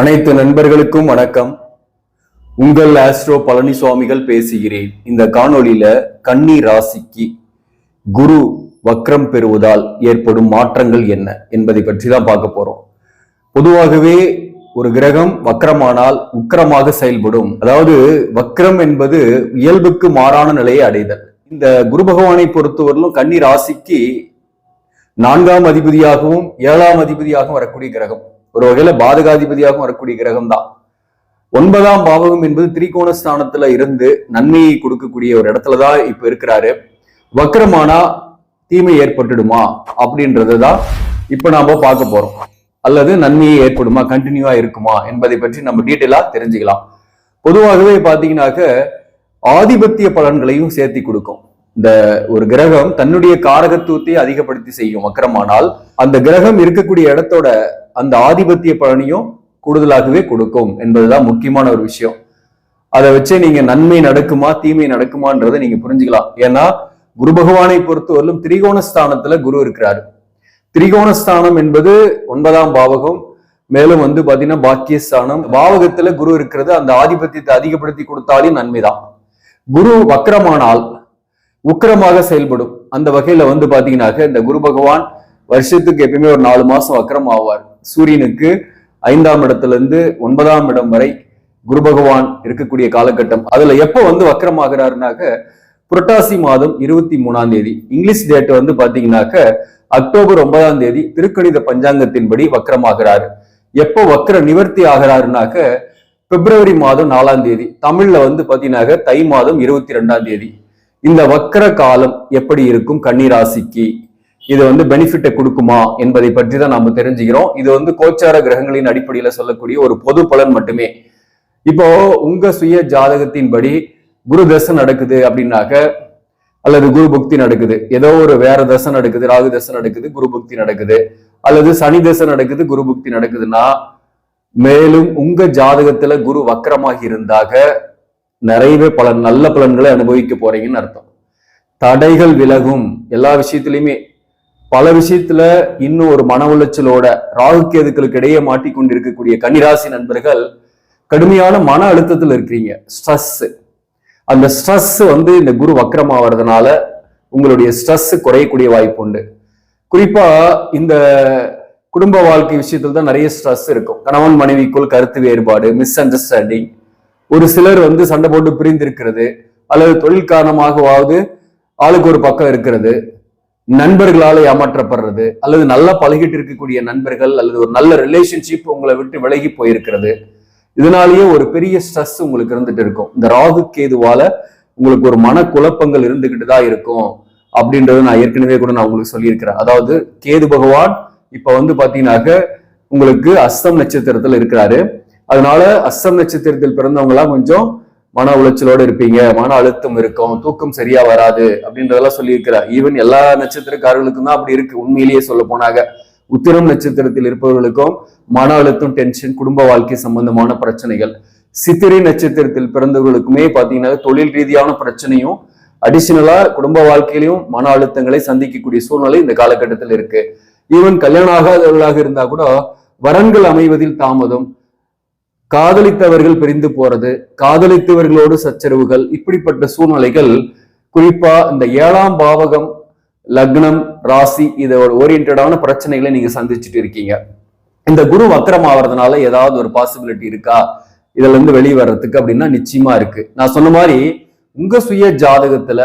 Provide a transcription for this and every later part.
அனைத்து நண்பர்களுக்கும் வணக்கம். உங்கள் ஆஸ்ட்ரோ பழனிசுவாமிகள் பேசுகிறேன். இந்த காணொளியில கன்னி ராசிக்கு குரு வக்ரம் பெறுவதால் ஏற்படும் மாற்றங்கள் என்ன என்பதை பற்றி தான் பார்க்க போறோம். பொதுவாகவே ஒரு கிரகம் வக்ரமானால் உக்கிரமாக செயல்படும். அதாவது வக்ரம் என்பது இயல்புக்கு மாறான நிலையை அடைதல். இந்த குரு பகவானை பொறுத்தவரையிலும் கன்னி ராசிக்கு நான்காம் அதிபதியாகவும் ஏழாம் அதிபதியாகவும் வரக்கூடிய கிரகம். ஒரு வகையில பாதகாதிபதியாகவும் வரக்கூடிய கிரகம் தான் ஒன்பதாம் பாவகம் என்பது திரிகோண ஸ்தானத்துல இருந்து நன்மையை கொடுக்கக்கூடிய ஒரு இடத்துலதான் இப்ப இருக்கிறாரு. வக்ரமானா தீமை ஏற்பட்டுடுமா அப்படின்றது தான் இப்ப நாம பார்க்க போறோம். அல்லது நன்மையை ஏற்படுமா கண்டினியூவா இருக்குமா என்பதை பற்றி நம்ம டீட்டெயிலா தெரிஞ்சுக்கலாம். பொதுவாகவே பாத்தீங்கன்னாக்க ஆதிபத்திய பலன்களையும் சேர்த்தி கொடுக்கும். இந்த ஒரு கிரகம் தன்னுடைய காரகத்துவத்தை அதிகப்படுத்தி செய்யும் வக்கரமானால் அந்த கிரகம் இருக்கக்கூடிய இடத்தோட அந்த ஆதிபத்திய பலனையும் கூடுதலாகவே கொடுக்கும் என்பதுதான் முக்கியமான ஒரு விஷயம். அதை வச்சு நீங்க நன்மை நடக்குமா தீமை நடக்குமான்றதை நீங்க புரிஞ்சுக்கலாம். ஏன்னா குரு பகவானை பொறுத்தவரையிலும் திரிகோணஸ்தானத்துல குரு இருக்கிறாரு. திரிகோண ஸ்தானம் என்பது ஒன்பதாம் பாவகம் மேலும் வந்து பாத்தீங்கன்னா பாக்கியஸ்தானம். பாவகத்துல குரு இருக்கிறது அந்த ஆதிபத்தியத்தை அதிகப்படுத்தி கொடுத்தாலே நன்மைதான். குரு வக்கரமானால் உக்கிரமாக செயல்படும். அந்த வகையில வந்து பாத்தீங்கன்னாக்க இந்த குரு பகவான் வருஷத்துக்கு எப்பயுமே ஒரு நாலு மாசம் வக்கரம் ஆவார். சூரியனுக்கு ஐந்தாம் இடத்துல இருந்து ஒன்பதாம் இடம் வரை குரு பகவான் இருக்கக்கூடிய காலகட்டம். அதுல எப்ப வந்து வக்கரமாகிறாருனாக்க புரட்டாசி மாதம் இருபத்தி மூணாம் தேதி. இங்கிலீஷ் டேட் வந்து பாத்தீங்கன்னாக்க அக்டோபர் ஒன்பதாம் தேதி திருக்கணித பஞ்சாங்கத்தின்படி வக்கரமாகிறாரு எப்போ வக்கர நிவர்த்தி ஆகிறாருனாக்க பிப்ரவரி மாதம் நாலாம் தேதி. தமிழ்ல வந்து பாத்தீங்கன்னாக்க தை மாதம் இருபத்தி ரெண்டாம் தேதி. இந்த வக்கர காலம் எப்படி இருக்கும் கன்னிராசிக்கு? இது வந்து பெனிஃபிட்டை கொடுக்குமா என்பதை பற்றி தான் நாம தெரிஞ்சுக்கிறோம். இது வந்து கோச்சார கிரகங்களின் அடிப்படையில சொல்லக்கூடிய ஒரு பொது பலன் மட்டுமே. இப்போ உங்க சுய ஜாதகத்தின்படி குரு தசை நடக்குது அப்படின்னாக்க அல்லது குரு புக்தி நடக்குது. ஏதோ ஒரு வேற தசை நடக்குது ராகு தசை நடக்குது குரு புக்தி நடக்குது. அல்லது சனி தசை நடக்குது குரு புக்தி நடக்குதுன்னா மேலும் உங்க ஜாதகத்துல குரு வக்கரமாக இருந்தாக நிறையவே பல நல்ல பலன்களை அனுபவிக்க போறீங்கன்னு அர்த்தம். தடைகள் விலகும். எல்லா விஷயத்திலையுமே பல விஷயத்துல இன்னும் ஒரு மன உளைச்சலோட ராகு கேதுக்களுக்கு இடையே மாட்டிக்கொண்டிருக்கக்கூடிய கன்னிராசி நண்பர்கள் கடுமையான மன அழுத்தத்தில் இருக்கிறீங்க. ஸ்ட்ரெஸ். அந்த ஸ்ட்ரெஸ் வந்து இந்த குரு வக்கரமாவதுனால உங்களுடைய ஸ்ட்ரெஸ் குறையக்கூடிய வாய்ப்பு உண்டு. குறிப்பா இந்த குடும்ப வாழ்க்கை விஷயத்துல தான் நிறைய ஸ்ட்ரெஸ் இருக்கும். கணவன் மனைவிக்குள் கருத்து வேறுபாடு மிஸ் அண்டர்ஸ்டாண்டிங் ஒரு சிலர் வந்து சண்டை போட்டு பிரிந்திருக்கிறது அல்லது தொழில் காரணமாகவாவது ஆளுக்கு ஒரு பக்கம் இருக்கிறது நண்பர்களால் ஏமாற்றப்படுறது அல்லது நல்லா பழகிட்டு இருக்கக்கூடிய நண்பர்கள் அல்லது ஒரு நல்ல ரிலேஷன்ஷிப் உங்களை விட்டு விலகி போயிருக்கிறது. இதனாலேயே ஒரு பெரிய ஸ்ட்ரெஸ் உங்களுக்கு இருந்துட்டு இருக்கும். இந்த ராகு கேதுவால உங்களுக்கு ஒரு மன குழப்பங்கள் இருந்துகிட்டு தான் இருக்கும் அப்படின்றது நான் ஏற்கனவே கூட நான் உங்களுக்கு சொல்லியிருக்கிறேன். அதாவது கேது பகவான் இப்ப வந்து பாத்தீங்கன்னாக்க உங்களுக்கு அஸ்தம் நட்சத்திரத்துல இருக்கிறாரு. அதனால அஸ்ஸம் நட்சத்திரத்தில் பிறந்தவங்களாம் கொஞ்சம் மன உளைச்சலோட இருப்பீங்க மன அழுத்தம் இருக்கும் தூக்கம் சரியா வராது அப்படின்றதெல்லாம் சொல்லியிருக்கிறார். ஈவன் எல்லா நட்சத்திரக்காரர்களுக்கும் தான் அப்படி இருக்கு. உண்மையிலேயே சொல்ல போனாங்க. உத்திரம் நட்சத்திரத்தில் இருப்பவர்களுக்கும் மன அழுத்தம் டென்ஷன் குடும்ப வாழ்க்கை சம்பந்தமான பிரச்சனைகள். சித்திரை நட்சத்திரத்தில் பிறந்தவர்களுக்குமே பாத்தீங்கன்னா தொழில் ரீதியான பிரச்சனையும் அடிஷனலா குடும்ப வாழ்க்கையிலையும் மன அழுத்தங்களை சந்திக்கக்கூடிய சூழ்நிலை இந்த காலகட்டத்தில் இருக்கு. ஈவன் கல்யாணம் ஆகாதவர்களாக இருந்தா கூட வரன்கள் அமைவதில் தாமதம் காதலித்தவர்கள் பிரிந்து போறது காதலித்தவர்களோடு சச்சரவுகள் இப்படிப்பட்ட சூழ்நிலைகள் குறிப்பா இந்த ஏழாம் பாவகம் லக்னம் ராசி இதோட ஓரியன்டான பிரச்சனைகளை நீங்க சந்திச்சுட்டு இருக்கீங்க. இந்த குரு வக்கரம் ஆகிறதுனால ஏதாவது ஒரு பாசிபிலிட்டி இருக்கா? இதுல இருந்து வெளியே வர்றதுக்கு அப்படின்னா நிச்சயமா இருக்கு. நான் சொன்ன மாதிரி உங்க சுய ஜாதகத்துல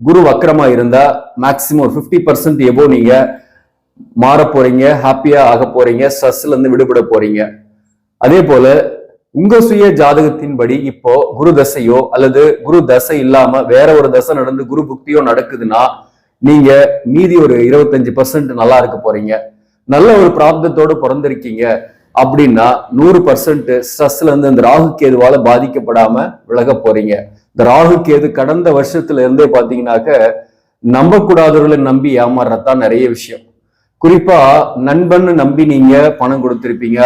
குரு வக்கரமா இருந்தா மேக்சிமம் ஒரு ஃபிஃப்டி பர்சன்ட் எபோ நீங்க மாற போறீங்க ஹாப்பியா ஆக போறீங்க ஸ்ட்ரெஸ்ல இருந்து விடுபட போறீங்க. அதே போல உங்க சுய ஜாதகத்தின்படி இப்போ குரு தசையோ அல்லது குரு தசை இல்லாம வேற ஒரு தசை நடந்து குரு புக்தியோ நடக்குதுன்னா நீங்க மீதி ஒரு இருபத்தஞ்சு பர்சன்ட் நல்லா இருக்க போறீங்க. நல்ல ஒரு பிராப்தத்தோடு பிறந்திருக்கீங்க அப்படின்னா நூறு பர்சன்ட் ஸ்ட்ரெஸ்ல இருந்து இந்த ராகு கேதுவால பாதிக்கப்படாம விலக போறீங்க. இந்த ராகு கேது கடந்த வருஷத்துல இருந்தே பாத்தீங்கன்னாக்க நம்பக்கூடாதவர்களை நம்பி ஏமாறுறதான் நிறைய விஷயம். குறிப்பா நண்பன் நம்பி நீங்க பணம் கொடுத்திருப்பீங்க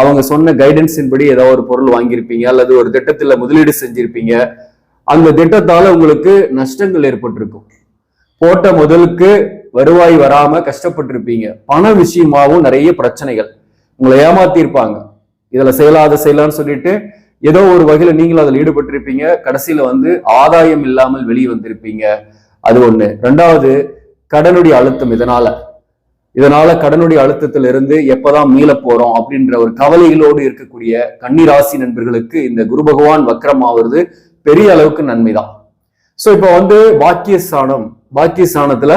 அவங்க சொன்ன கைடன்ஸின் படி ஏதாவது ஒரு பொருள் வாங்கியிருப்பீங்க அல்லது ஒரு திட்டத்தில் முதலீடு செஞ்சிருப்பீங்க. அந்த திட்டத்தால உங்களுக்கு நஷ்டங்கள் ஏற்பட்டிருக்கும். போட்ட முதலுக்கு வருவாய் வராம கஷ்டப்பட்டிருப்பீங்க. பண விஷயமாவும் நிறைய பிரச்சனைகள். உங்களை ஏமாத்திருப்பாங்க இதுல செய்யலாத செய்யலாம்னு சொல்லிட்டு ஏதோ ஒரு வகையில நீங்களும் அதில் ஈடுபட்டிருப்பீங்க. கடைசியில வந்து ஆதாயம் இல்லாமல் வெளியே வந்திருப்பீங்க. அது ஒண்ணு. ரெண்டாவது கடனுடைய அழுத்தம் இதனால இதனால கடனுடைய அழுத்தத்திலிருந்து எப்பதான் மீள போறோம் அப்படின்ற ஒரு கவலைகளோடு இருக்கக்கூடிய கன்னிராசி நண்பர்களுக்கு இந்த குரு பகவான் வக்ரம் பெரிய அளவுக்கு நன்மைதான். சோ இப்போ வந்து பாக்கியஸ்தானம் பாக்கியஸ்தானத்துல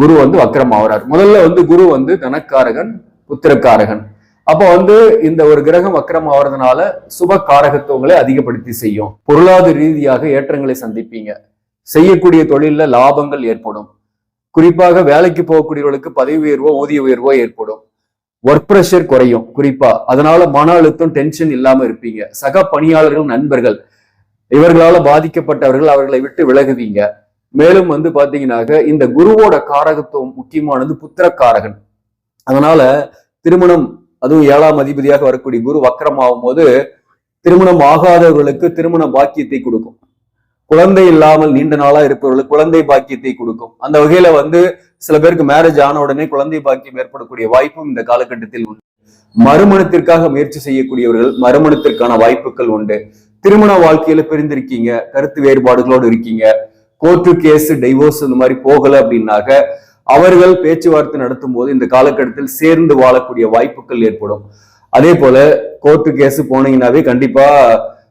குரு வந்து வக்ரம் ஆகுறார் முதல்ல வந்து குரு வந்து தனக்காரகன் புத்திரக்காரகன். அப்போ வந்து இந்த ஒரு கிரகம் வக்ரம் ஆவறதுனால சுப காரகத்துவங்களை அதிகப்படுத்தி செய்யும். பொருளாதார ரீதியாக ஏற்றங்களை சந்திப்பீங்க. செய்யக்கூடிய தொழில்ல லாபங்கள் ஏற்படும். குறிப்பாக வேலைக்கு போகக்கூடியவர்களுக்கு பதவி உயர்வோ ஊதிய உயர்வோ ஏற்படும். ஒர்க் ப்ரெஷர் குறையும் குறிப்பா. அதனால மன அழுத்தம் டென்ஷன் இல்லாம இருப்பீங்க. சக பணியாளர்கள் நண்பர்கள் இவர்களால பாதிக்கப்பட்டவர்கள் அவர்களை விட்டு விலகுவீங்க. மேலும் வந்து பாத்தீங்கன்னாக்க இந்த குருவோட காரகத்துவம் முக்கியமானது புத்திர காரகன் அதனால திருமணம் அதுவும் ஏழாம் அதிபதியாக வரக்கூடிய குரு வக்கரமாகும் போது திருமணம் ஆகாதவர்களுக்கு திருமண பாக்கியத்தை கொடுக்கும். குழந்தை இல்லாமல் நீண்ட நாளா இருப்பவர்களுக்கு குழந்தை பாக்கியத்தை கொடுக்கும். அந்த வகையில வந்து சில பேருக்கு மேரேஜ் ஆன உடனே குழந்தை பாக்கியம் ஏற்படக்கூடிய வாய்ப்பும் இந்த காலகட்டத்தில் உண்டு. மறுமணத்திற்காக முயற்சி செய்யக்கூடியவர்கள் மறுமணத்திற்கான வாய்ப்புகள் உண்டு. திருமண வாழ்க்கையில பிரிந்திருக்கீங்க கருத்து வேறுபாடுகளோடு இருக்கீங்க கோர்ட்டு கேஸ் டைவோர்ஸ் இந்த மாதிரி போகல அப்படின்னாக்க அவர்கள் பேச்சுவார்த்தை நடத்தும் போது இந்த காலகட்டத்தில் சேர்ந்து வாழக்கூடிய வாய்ப்புகள் ஏற்படும். அதே போல கோர்ட்டு கேஸ் போனீங்கன்னாவே கண்டிப்பா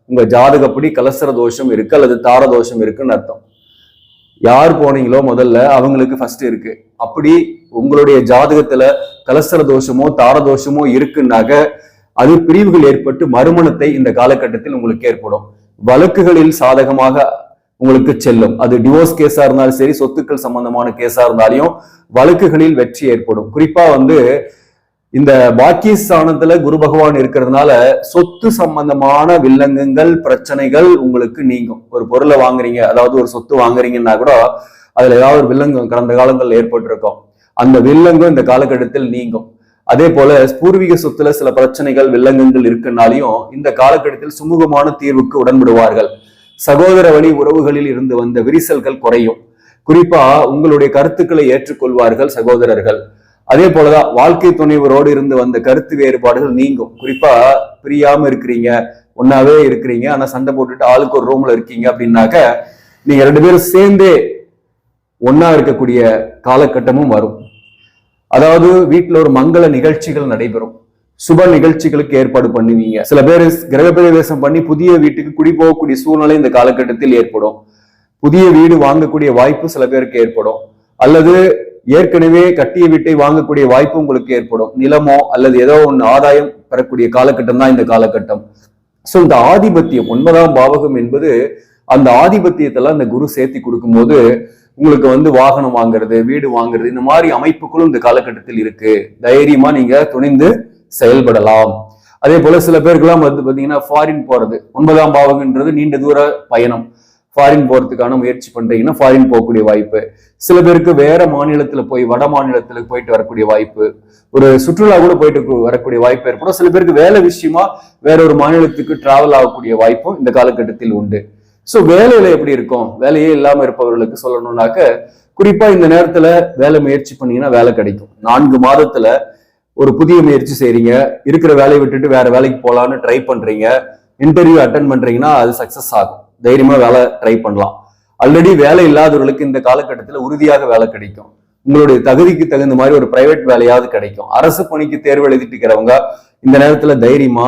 உங்க ஜாதகப்படி கலசர தோஷம் இருக்கு அல்லது தார தோஷம் இருக்குன்னு அர்த்தம். யார் போனீங்களோ முதல்ல அவங்களுக்கு ஃபர்ஸ்ட் இருக்கு. அப்படி உங்களுடைய ஜாதகத்துல கலசர தோஷமோ தார தோஷமோ இருக்குன்னாக்க அது பிரிவுகள் ஏற்பட்டு மறுமணத்தை இந்த காலகட்டத்தில் உங்களுக்கு ஏற்படும். வழக்குகளில் சாதகமாக உங்களுக்கு செல்லும். அது டிவோர்ஸ் கேஸா இருந்தாலும் சரி சொத்துக்கள் சம்பந்தமான கேஸா இருந்தாலையும் வழக்குகளில் வெற்றி ஏற்படும். குறிப்பா வந்து இந்த பாக்கியஸ்தானத்துல குரு பகவான் இருக்கிறதுனால சொத்து சம்பந்தமான வில்லங்கங்கள் பிரச்சனைகள் உங்களுக்கு நீங்கும். ஒரு பொருளை வாங்குறீங்க அதாவது ஒரு சொத்து வாங்குறீங்கன்னா கூட அதுல ஏதாவது ஒரு வில்லங்கம் கடந்த காலங்கள் ஏற்பட்டிருக்கும். அந்த வில்லங்கம் இந்த காலகட்டத்தில் நீங்கும். அதே போல பூர்வீக சொத்துல சில பிரச்சனைகள் வில்லங்கங்கள் இருக்குனாலையும் இந்த காலகட்டத்தில் சுமூகமான தீர்வுக்கு உடன்படுவார்கள். சகோதர வழி உறவுகளில் இருந்து வந்த விரிசல்கள் குறையும். குறிப்பா உங்களுடைய கருத்துக்களை ஏற்றுக்கொள்வார்கள் சகோதரர்கள். அதே போலதான் வாழ்க்கை துணைவரோடு இருந்து வந்த கருத்து வேறுபாடுகள் நீங்கும். குறிப்பா பிரியாம இருக்கிறீங்க ஒன்னாவே இருக்கிறீங்க ஆனா சண்டை போட்டுட்டு ஆளுக்கு ஒரு ரூம்ல இருக்கீங்க அப்படின்னாக்க நீங்க ரெண்டு பேரும் சேர்ந்தே ஒன்னா இருக்கக்கூடிய காலகட்டமும் வரும். அதாவது வீட்டுல ஒரு மங்கள நிகழ்ச்சிகள் நடைபெறும். சுப நிகழ்ச்சிகளுக்கு ஏற்பாடு பண்ணுவீங்க. சில பேர் கிரகப்பிரவேசம் பண்ணி புதிய வீட்டுக்கு குடி போகக்கூடிய சூழ்நிலை இந்த காலகட்டத்தில் ஏற்படும். புதிய வீடு வாங்கக்கூடிய வாய்ப்பு சில பேருக்கு ஏற்படும். அல்லது ஏற்கனவே கட்டிய வீட்டை வாங்கக்கூடிய வாய்ப்பு உங்களுக்கு ஏற்படும். நிலமோ அல்லது ஏதோ ஒன்று ஆதாயம் பெறக்கூடிய காலகட்டம் தான் இந்த காலகட்டம். சோ இந்த ஆதிபத்தியம் ஒன்பதாம் பாவகம் என்பது அந்த ஆதிபத்தியத்தெல்லாம் இந்த குரு சேர்த்தி கொடுக்கும்போது உங்களுக்கு வந்து வாகனம் வாங்குறது வீடு வாங்குறது இந்த மாதிரி அமைப்புகளும் இந்த காலகட்டத்தில் இருக்கு. தைரியமா நீங்க துணிந்து செயல்படலாம். அதே போல சில பேருக்கெல்லாம் வந்து பாத்தீங்கன்னா ஃபாரின் போறது. ஒன்பதாம் பாவகன்றது நீண்ட தூர பயணம். ஃபாரின் போகிறதுக்கான முயற்சி பண்ணுறீங்கன்னா ஃபாரின் போகக்கூடிய வாய்ப்பு. சில பேருக்கு வேற மாநிலத்தில் போய் வட மாநிலத்தில் போயிட்டு வரக்கூடிய வாய்ப்பு. ஒரு சுற்றுலா கூட போயிட்டு வரக்கூடிய வாய்ப்பு ஏற்படும். சில பேருக்கு வேலை விஷயமா வேற ஒரு மாநிலத்துக்கு டிராவல் ஆகக்கூடிய வாய்ப்பும் இந்த காலகட்டத்தில் உண்டு. ஸோ வேலையில எப்படி இருக்கும்? வேலையே இல்லாமல் இருப்பவர்களுக்கு சொல்லணும்னாக்க குறிப்பா இந்த நேரத்துல வேலை முயற்சி பண்ணீங்கன்னா வேலை கிடைக்கும். நான்கு மாதத்துல ஒரு புதிய முயற்சி செய்றீங்க. இருக்கிற வேலையை விட்டுட்டு வேற வேலைக்கு போகலான்னு ட்ரை பண்றீங்க. இன்டர்வியூ அட்டன் பண்றீங்கன்னா அது சக்சஸ் ஆகும். தைரியமா வேலை ட்ரை பண்ணலாம். ஆல்ரெடி வேலை இல்லாதவர்களுக்கு இந்த காலகட்டத்தில் உறுதியாக வேலை கிடைக்கும். உங்களுடைய தகுதிக்கு தகுந்த மாதிரி ஒரு பிரைவேட் வேலையாவது கிடைக்கும். அரசு பணிக்கு தேர்வு எழுதிட்டு இருக்கிறவங்க இந்த நேரத்துல தைரியமா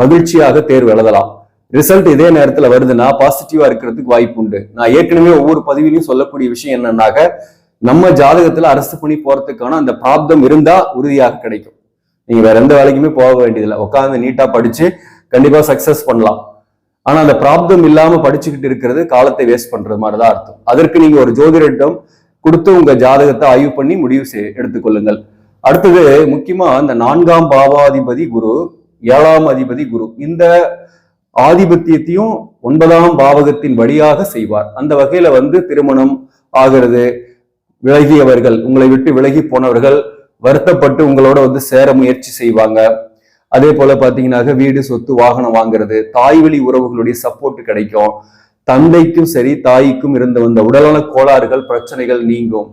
மகிழ்ச்சியாக தேர்வு எழுதலாம். ரிசல்ட் இதே நேரத்துல வருதுன்னா பாசிட்டிவா இருக்கிறதுக்கு வாய்ப்பு உண்டு. நான் ஏற்கனவே ஒவ்வொரு பதிவிலையும் சொல்லக்கூடிய விஷயம் என்னன்னாக்க நம்ம ஜாதகத்துல அரசு பணி போறதுக்கான அந்த பிராப்தம் இருந்தா உறுதியாக கிடைக்கும். நீங்க வேற எந்த வேலைக்குமே போக வேண்டியதில்லை. உட்காந்து நீட்டா படிச்சு கண்டிப்பா சக்சஸ் பண்ணலாம். ஆனா அந்த பிராப்தம் இல்லாம படிச்சுக்கிட்டு இருக்கிறது காலத்தை வேஸ்ட் பண்றது மாதிரிதான் அர்த்தம். அதற்கு நீங்க ஒரு ஜோதிடரிடம் கொடுத்து உங்க ஜாதகத்தை ஆய்வு பண்ணி முடிவு செய் எடுத்துக்கொள்ளுங்கள். அடுத்தது முக்கியமா இந்த நான்காம் பாவாதிபதி குரு ஏழாம் அதிபதி குரு இந்த ஆதிபத்தியத்தையும் ஒன்பதாம் பாவகத்தின் வழியாக செய்வார். அந்த வகையில வந்து திருமணம் ஆகிறது. விலகியவர்கள் உங்களை விட்டு விலகி போனவர்கள் வருத்தப்பட்டு உங்களோட வந்து சேர முயற்சி செய்வாங்க. அதே போல பாத்தீங்கன்னாக்க வீடு சொத்து வாகனம் வாங்குறது தாய் வழி உறவுகளுடைய சப்போர்ட் கிடைக்கும். தந்தைக்கும் சரி தாய்க்கும் இருந்த வந்த உடல்நல கோளாறுகள் பிரச்சனைகள் நீங்கும்.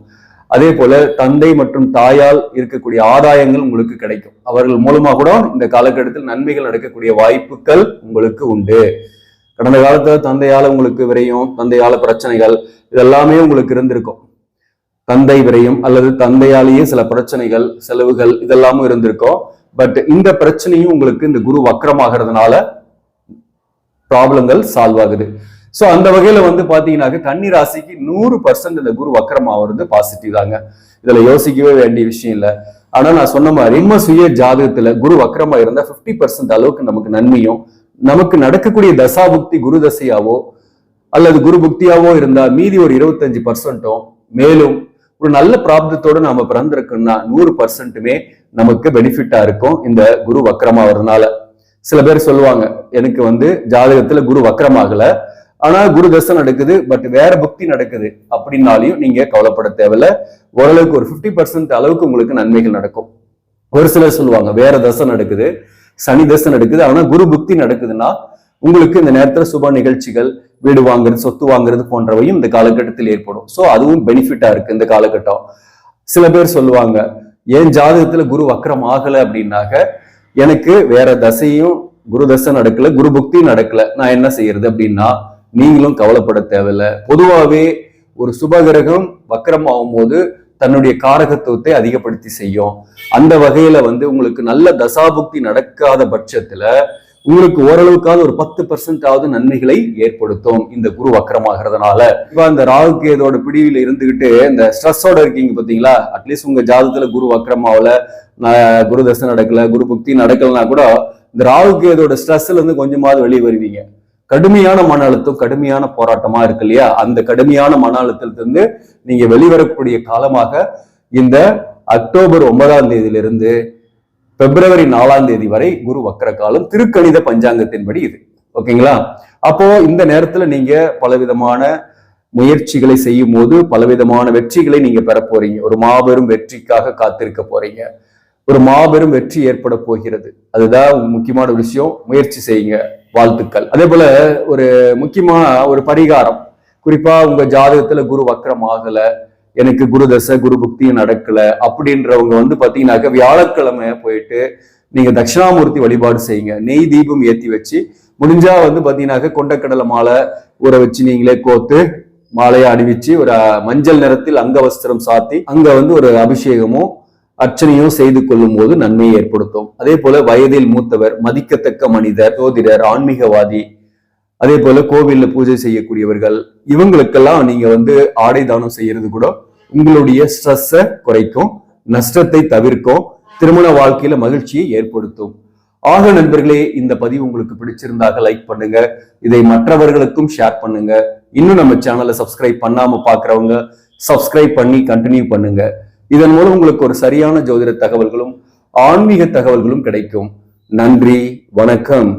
அதே போல தந்தை மற்றும் தாயால் இருக்கக்கூடிய ஆதாயங்கள் உங்களுக்கு கிடைக்கும். அவர்கள் மூலமா கூட இந்த காலகட்டத்தில் நன்மைகள் நடக்கக்கூடிய வாய்ப்புகள் உங்களுக்கு உண்டு. கடந்த காலத்துல தந்தையால உங்களுக்கு விரையும் தந்தையால பிரச்சனைகள் இதெல்லாமே உங்களுக்கு இருந்திருக்கும். தந்தை விரையும் அல்லது தந்தையாலேயே சில பிரச்சனைகள் செலவுகள் இதெல்லாமும் இருந்திருக்கும். பட் இந்த பிரச்சனையும் உங்களுக்கு இந்த குரு வக்கரமாகிறதுனால ப்ராப்ளங்கள் சால்வ் ஆகுது. ஸோ அந்த வகையில வந்து பாத்தீங்கன்னாக்க கன்னி ராசிக்கு நூறு பர்சன்ட் இந்த குரு வக்கரம் ஆகுறது பாசிட்டிவ் தாங்க. இதுல யோசிக்கவே வேண்டிய விஷயம் இல்லை. ஆனா நான் சொன்ன மாதிரி நம்ம சுய ஜாதகத்துல குரு வக்கரமா இருந்தா 50% பர்சன்ட் அளவுக்கு நமக்கு நன்மையும் நமக்கு நடக்கக்கூடிய தசாபுக்தி குரு தசையாவோ அல்லது குரு புக்தியாவோ இருந்தா மீதி ஒரு இருபத்தஞ்சு பர்சன்ட்டும் மேலும் ஒரு நல்ல பிராப்தத்தோட நாம பிறந்திருக்கோம்னா நூறு பர்சன்ட்டுமே நமக்கு பெனிஃபிட்டா இருக்கும். இந்த குரு வக்கரமா வரதுனால சில பேர் சொல்லுவாங்க எனக்கு வந்து ஜாதகத்துல குரு வக்கரமாகல ஆனா குரு தசை நடக்குது பட் வேற புக்தி நடக்குது அப்படின்னாலையும் நீங்க கவலைப்பட தேவையில்ல. ஓரளவுக்கு ஒரு 50% பர்சன்ட் அளவுக்கு உங்களுக்கு நன்மைகள் நடக்கும். ஒரு சிலர் சொல்லுவாங்க வேற தசை நடக்குது சனி தசை நடக்குது ஆனா குரு புக்தி நடக்குதுன்னா உங்களுக்கு இந்த நேரத்துல சுப நிகழ்ச்சிகள் வீடு வாங்குறது சொத்து வாங்குறது போன்றவையும் இந்த காலகட்டத்தில் ஏற்படும். சோ அதுவும் பெனிஃபிட்டா இருக்கு இந்த காலகட்டம். சில பேர் சொல்லுவாங்க என் ஜாதகத்துல குரு வக்கரம் ஆகல அப்படின்னாக்க எனக்கு வேற தசையும் குரு தசை நடக்கல குரு புக்தி நடக்கல. நான் என்ன செய்யறது அப்படின்னா நீங்களும் கவலைப்பட தேவையில்ல. பொதுவாகவே ஒரு சுபகிரகம் வக்கரம் ஆகும்போது தன்னுடைய காரகத்துவத்தை அதிகப்படுத்தி செய்யும். அந்த வகையில வந்து உங்களுக்கு நல்ல தசாபுக்தி நடக்காத பட்சத்துல உங்களுக்கு ஓரளவுக்காவது ஒரு பத்து பர்சன்ட் ஆவது நன்மைகளை ஏற்படுத்தும். இந்த குரு வக்கரமாகிறதுனால. இப்ப இந்த ராகு கேதோட பிடிவில் இருந்துகிட்டு இந்த ஸ்ட்ரெஸ்ஸோட இருக்கீங்க பாத்தீங்களா? அட்லீஸ்ட் உங்க ஜாதகத்துல குரு வக்கரமாவல குரு தசை நடக்கல குரு புக்தி நடக்கலனா கூட இந்த ராகு கேதோட ஸ்ட்ரெஸ்ல இருந்து கொஞ்சமாவது வெளியே வருவீங்க. கடுமையான மன அழுத்தம் கடுமையான போராட்டமா இருக்கு இல்லையா? அந்த கடுமையான மன அழுத்தத்திலிருந்து நீங்க வெளிவரக்கூடிய காலமாக இந்த அக்டோபர் ஒன்பதாம் தேதியிலிருந்து பிப்ரவரி நாலாம் தேதி வரை குரு வக்கர காலம் திருக்கணித பஞ்சாங்கத்தின்படி இது. ஓகேங்களா? அப்போ இந்த நேரத்துல நீங்க பலவிதமான முயற்சிகளை செய்யும் போது பலவிதமான வெற்றிகளை நீங்க பெற போறீங்க. ஒரு மாபெரும் வெற்றிக்காக காத்திருக்க போறீங்க. ஒரு மாபெரும் வெற்றி ஏற்பட போகிறது. அதுதான் முக்கியமான விஷயம். முயற்சி செய்யுங்க. வாழ்த்துக்கள். அதே போல ஒரு முக்கியமான ஒரு பரிகாரம். குறிப்பா உங்க ஜாதகத்துல குரு வக்கரம் ஆகல. எனக்கு குரு தசை குரு புக்தியும் நடக்கல அப்படின்றவங்க வந்து பாத்தீங்கன்னாக்க வியாழக்கிழமை போயிட்டு நீங்க தட்சிணாமூர்த்தி வழிபாடு செய்யுங்க. நெய் தீபம் ஏத்தி வச்சு முடிஞ்சா வந்து பாத்தீங்கன்னாக்க கொண்டக்கடலை மாலை ஊற வச்சு நீங்களே கோத்து மாலையை அணிவிச்சு ஒரு மஞ்சள் நிறத்தில் அங்க வஸ்திரம் சாத்தி அங்க வந்து ஒரு அபிஷேகமும் அர்ச்சனையும் செய்து கொள்ளும் போது நன்மையை ஏற்படுத்தும். அதே போல வயதில் மூத்தவர் மதிக்கத்தக்க மனிதர் ஜோதிடர் ஆன்மீகவாதி அதே போல கோவில்ல பூஜை செய்யக்கூடியவர்கள் இவங்களுக்கெல்லாம் நீங்க வந்து ஆடை தானம் செய்யறது கூட உங்களுடைய ஸ்ட்ரெஸ்ஸை குறைக்கும் நஷ்டத்தை தவிர்க்கும் திருமண வாழ்க்கையில மகிழ்ச்சியை ஏற்படுத்தும். ஆக நண்பர்களே இந்த பதிவு உங்களுக்கு பிடிச்சிருந்தாக லைக் பண்ணுங்க. இதை மற்றவர்களுக்கும் ஷேர் பண்ணுங்க. இன்னும் நம்ம சேனலை சப்ஸ்கிரைப் பண்ணாம பாக்குறவங்க சப்ஸ்கிரைப் பண்ணி கண்டினியூ பண்ணுங்க. இதன் மூலம் உங்களுக்கு ஒரு சரியான ஜோதிட தகவல்களும் ஆன்மீக தகவல்களும் கிடைக்கும். நன்றி வணக்கம்.